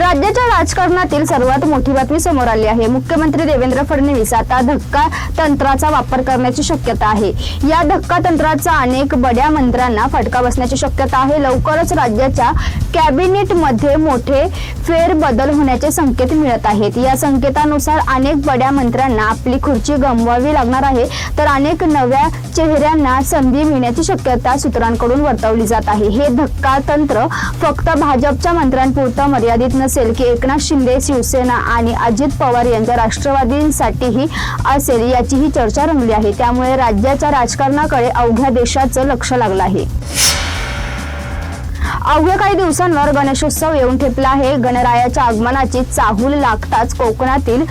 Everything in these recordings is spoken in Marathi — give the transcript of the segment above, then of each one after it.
राज्याच्या राजकारणातील सर्वात मोठी बातमी समोर आली आहे. मुख्यमंत्री देवेंद्र फडणवीस आता धक्का तंत्राचा वापर करण्याची शक्यता आहे. या धक्का तंत्राचा अनेक बड्या मंत्र्यांना फटका बसण्याची शक्यता आहे. लवकरच राज्याच्या कॅबिनेटमध्ये मोठे फेरबदल होण्याचे संकेत मिळत आहेत. या संकेतानुसार अनेक बड्या मंत्र्यांना आपली खुर्ची गमवावी लागणार आहे. तर अनेक नव्या चेहऱ्यांना संधी मिळण्याची शक्यता सूत्रांकडून वर्तवली जात आहे. हे धक्का तंत्र फक्त भाजपच्या मंत्र्यांपुरतं मर्यादित असेल की एकनाथ शिंदे शिवसेना आणि अजित पवार यांच्या राष्ट्रवादींसाठीही असेल याचीही चर्चा रंगली आहे. त्यामुळे राज्याच्या राजकारणाकडे अवघ्या देशाचं लक्ष लागलं आहे. अवघ्या काही दिवसांवर गणेशोत्सव येऊन ठेपला आहे. गणरायाच्या आगमनाची चाहूल लागताच कोकणातील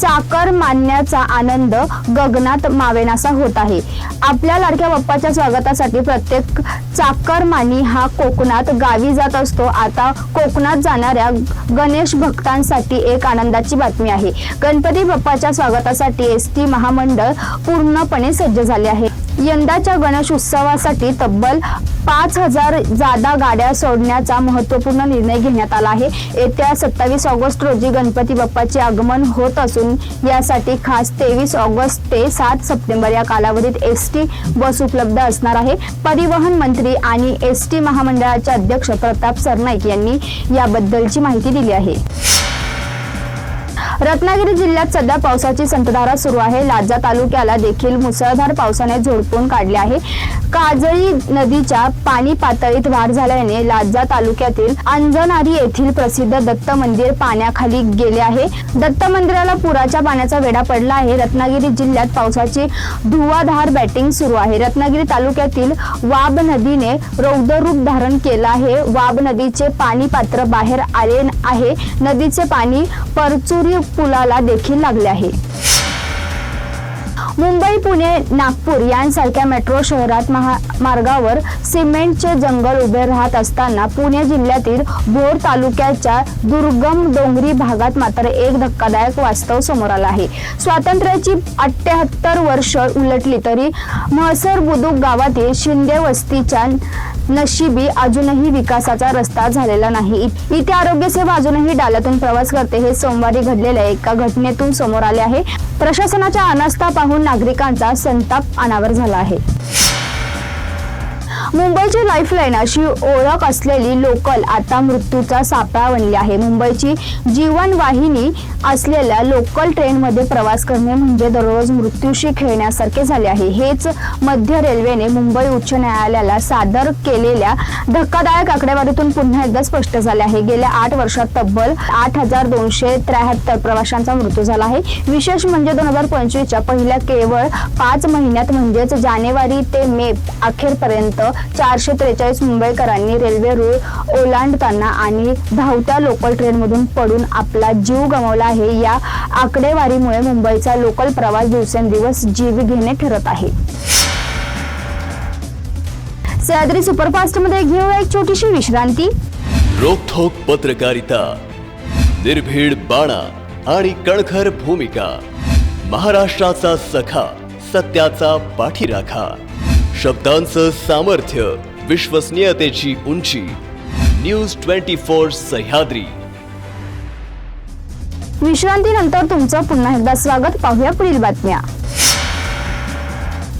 चाकर मानण्याचा आनंद गगनात मावेनासा होत आहे. आपल्या लाडक्या बाप्पाच्या स्वागतासाठी प्रत्येक चाकरमानी हा कोकणात गावी जात असतो. आता कोकणात जाणाऱ्या गणेश भक्तांसाठी एक आनंदाची बातमी आहे. गणपती बाप्पाच्या स्वागतासाठी एस टी महामंडळ पूर्णपणे सज्ज झाले आहे. यंदाच्या गणेश उत्सवासाठी तब्बल पाच हजार जादा गाड्या सोडण्याचा महत्त्वपूर्ण निर्णय घेण्यात आला आहे. येत्या सत्तावीस ऑगस्ट रोजी गणपती बाप्पाचे आगमन होत असून यासाठी खास तेवीस ऑगस्ट ते सात सप्टेंबर या कालावधीत एस टी बस उपलब्ध असणार आहे. परिवहन मंत्री आणि एस टी महामंडळाचे अध्यक्ष प्रताप सरनाईक यांनी याबद्दलची माहिती दिली आहे. रत्नागिरी जिल्ह्यात सध्या पावसाची संतधारा सुरू आहे. लाजा तालुक्याला देखील मुसळधार पावसाने झोडपून काढले आहे. काजळी नदीच्या पाणी पातळीत वाढ झाल्याने लाजा तालुक्यातील अंजनारी येथील प्रसिद्ध दत्त मंदिर पाण्याखाली गेले आहे. दत्त मंदिराला पुराच्या पाण्याचा वेढा पडला आहे. रत्नागिरी जिल्ह्यात पावसाची धुवाधार बॅटिंग सुरू आहे. रत्नागिरी तालुक्यातील वाब नदीने रौद्ररूप धारण केलं आहे. वाब नदीचे पाणी पात्र बाहेर आले आहे. नदीचे पाणी परचुरी पुलाला देखील लागले आहे. मुंबई पुणे नागपूर यांसारख्या मेट्रो शहरात महा मार्गावर सिमेंटचे जंगल उभे राहत असताना पुणे जिल्ह्यातील भोर तालुक्याच्या दुर्गम डोंगरी भागात मात्र एक धक्कादायक वास्तव समोर आला आहे. स्वातंत्र्याची अठ्ठ्याहत्तर वर्ष उलटली तरी महसर बुदुक गावातील शिंदे वस्तीच्या नशिबी अजूनही विकासाचा रस्ता झालेला नाही. इथे आरोग्य सेवा अजूनही डाल्यातून प्रवास करते. हे सोमवारी घडलेल्या एका घटनेतून समोर आले आहे. प्रशासनाच्या अनास्था पाहून नागरिकांचा संताप अनावर झाला आहे. मुंबईची लाईफलाईन अशी ओळख असलेली लोकल आता मृत्यूचा सापळा बनली आहे. मुंबईची जीवनवाहिनी असलेल्या लोकल ट्रेनमध्ये प्रवास करणे म्हणजे दररोज मृत्यूशी खेळण्यासारखे झाले आहे. हेच मध्य रेल्वेने मुंबई उच्च न्यायालयाला सादर केलेल्या धक्कादायक आकडेवारीतून पुन्हा एकदा स्पष्ट झाले आहे. गेल्या आठ वर्षात तब्बल आठ हजार दोनशे त्र्याहत्तर प्रवाशांचा मृत्यू झाला आहे. विशेष म्हणजे दोन हजार पंचवीसच्या पहिल्या केवळ पाच महिन्यात म्हणजेच जानेवारी ते मे अखेरपर्यंत चारशे त्रेचाळीस मुंबईकरांनी रेल्वे रूळ ओलांडताना आणि धावत्या लोकल ट्रेनमधून पडून आपला जीव गमावला आहे. या आकडेवारीमुळे मुंबईचा लोकल प्रवास दिवसेंदिवस जीव घेणे ठरत आहे. सह्याद्री सुपरफास्टमध्ये घेऊया एक छोटीशी विश्रांती. रोखोक पत्रकारिता निर्भीड बाणा आणि कणखर भूमिका महाराष्ट्राचा सखा सत्याचा पाठीराखा. शब्दांचं सामर्थ्य विश्वसनीयतेची उंची. News twenty four Sahyadri. विश्रांतीनंतर तुमचं पुन्हा एकदा स्वागत. पाहूया पुढील बातम्या.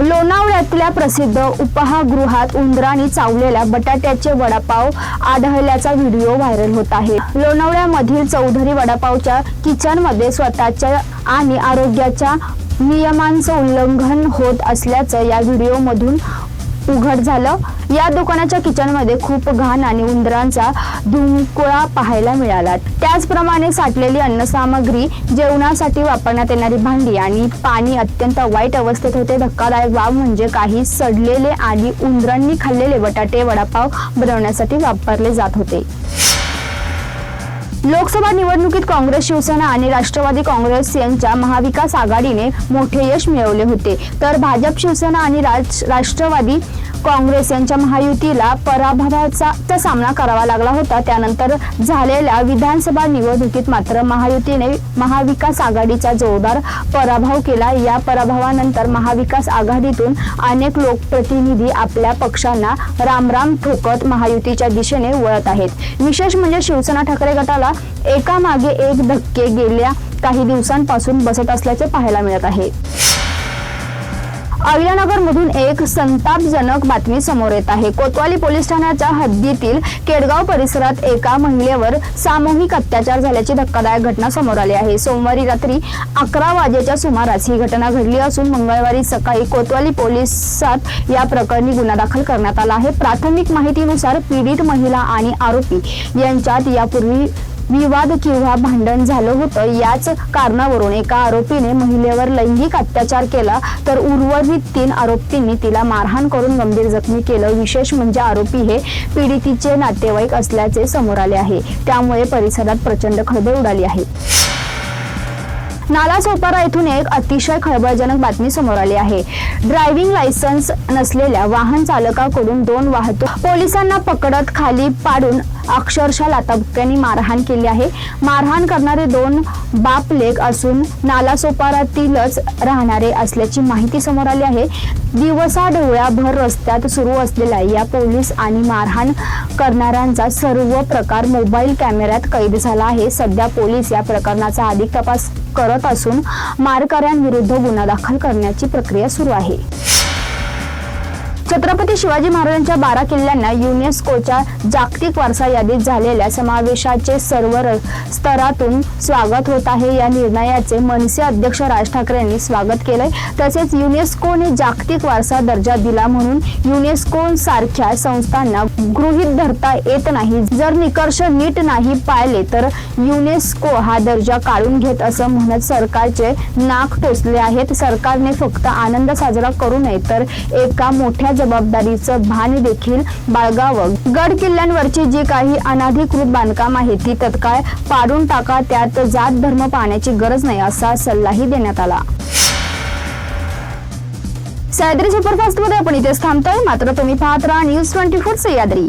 लोणावळ्यातल्या प्रसिद्ध उपहागृहात उंदरांनी चावलेल्या बटाट्याचे वडापाव आढळल्याचा व्हिडिओ व्हायरल होत आहे. लोणावळ्यामधील चौधरी वडापावच्या किचनमध्ये स्वतःच्या आणि आरोग्याच्या नियमांचं उल्लंघन होत असल्याचं या व्हिडिओमधून उघड झालं. या दुकानाच्या किचनमध्ये खूप घाण आणि उंदरांचा धुमकुळा पाहायला मिळाला. त्याचप्रमाणे साठलेली अन्नसामग्री जेवणासाठी वापरण्यात येणारी भांडी आणि पाणी अत्यंत वाईट अवस्थेत होते. धक्कादायक वाव म्हणजे काही सडलेले आणि उंदरांनी खाल्लेले बटाटे वडापाव बनवण्यासाठी वापरले जात होते. लोकसभा निवडणुकीत काँग्रेस शिवसेना आणि राष्ट्रवादी काँग्रेस यांच्या महाविकास आघाडीने मोठे यश मिळवले होते. तर भाजप शिवसेना आणि राज- राष्ट्रवादी काँग्रेस यांच्या महायुतीला पराभवाचा तर सामना करावा लागला होता. त्यानंतर झालेल्या विधानसभा निवडणुकीत मात्र महायुतीने महाविकास आघाडीचा जोरदार पराभव केला. या पराभवानंतर महाविकास आघाडीतून अनेक लोकप्रतिनिधी आपल्या पक्षांना रामराम ठोकत महायुतीच्या दिशेने वळत आहेत. विशेष म्हणजे शिवसेना ठाकरे गटाला एकामागे एक धक्के गेल्या काही दिवसांपासून बसत असल्याचे पाहायला मिळत आहे. अहिल्यानगर मधून एक संतापजनक बातमी समोर येत आहे. कोतवाली पोलीस ठाण्याच्या हद्दीतील केडगाव परिसरात एका महिलेवर सामूहिक अत्याचार झाल्याची धक्कादायक घटना समोर आली आहे. सोमवारी रात्री अकरा वाजेच्या सुमारास ही घटना घडली असून मंगळवारी सकाळी कोतवाली पोलिसात या प्रकरणी गुन्हा दाखल करण्यात आला आहे. प्राथमिक माहितीनुसार पीडित महिला आणि आरोपी यांच्यात यापूर्वी विवाद किंवा भांडण झालं होतं याच कारणावरून एका आरोपीने महिलेवर लैंगिक अत्याचार केला तर उर्वरित तीन आरोपींनी तिला मारहाण करून गंभीर जखमी केलं. विशेष म्हणजे आरोपी हे पीडितीचे नातेवाईक असल्याचे समोर आले आहे. त्यामुळे परिसरात प्रचंड खळबळ उडाली आहे. नालासोपारा येथून एक अतिशय खळबळजनक बातमी समोर आली आहे. ड्रायव्हिंग लायसन्स नसलेल्या वाहन चालकाकडून दोन वाहतूक पोलिसांना पकडत खाली पाडून अक्षरशः लाताबुक्यांनी मारहाण केली आहे. मारहाण करणारे दोन बापलेक असून नालासोपारातीलच राहणारे असल्याची माहिती समोर आली आहे. दिवसा डोळ्याभर रस्त्यात सुरू असलेल्या या पोलीस आणि मारहाण करणाऱ्यांचा सर्व प्रकार मोबाईल कॅमेऱ्यात कैद झाला आहे. सध्या पोलीस या प्रकरणाचा अधिक तपास करत असून मारकऱ्यांविरुद्ध गुन्हा दाखल करण्याची प्रक्रिया सुरू आहे. छत्रपती शिवाजी महाराजांच्या बारा किल्ल्यांना युनेस्कोच्या जागतिक वारसा यादीत झालेल्या समावेशाचे सर्व स्तरातून स्वागत होत आहे. या निर्णयाचे मनसे अध्यक्ष राज ठाकरे यांनी स्वागत केलंय. तसेच युनेस्कोने जागतिक वारसा दर्जा दिला म्हणून युनेस्को सारख्या संस्थांना गृहीत धरता येत नाही. जर निकर्ष नीट नाही पाळले तर युनेस्को हा दर्जा काढून घेत असं म्हणत सरकारचे नाक टोचले आहेत. सरकारने फक्त आनंद साजरा करू नये तर एका मोठ्या जबाबदारीचं भान देखील बाळगावं. गड किल्ल्यांवरची जी काही अनाधिकृत बांधकाम आहे ती तत्काळ पाडून टाका त्यात जात धर्म पाहण्याची गरज नाही असा सल्लाही देण्यात आला. सह्याद्री सुपरफास्टमध्ये आपण इथेच थांबतोय. मात्र तुम्ही पाहत राहा न्यूज ट्वेंटी फोर सह्याद्री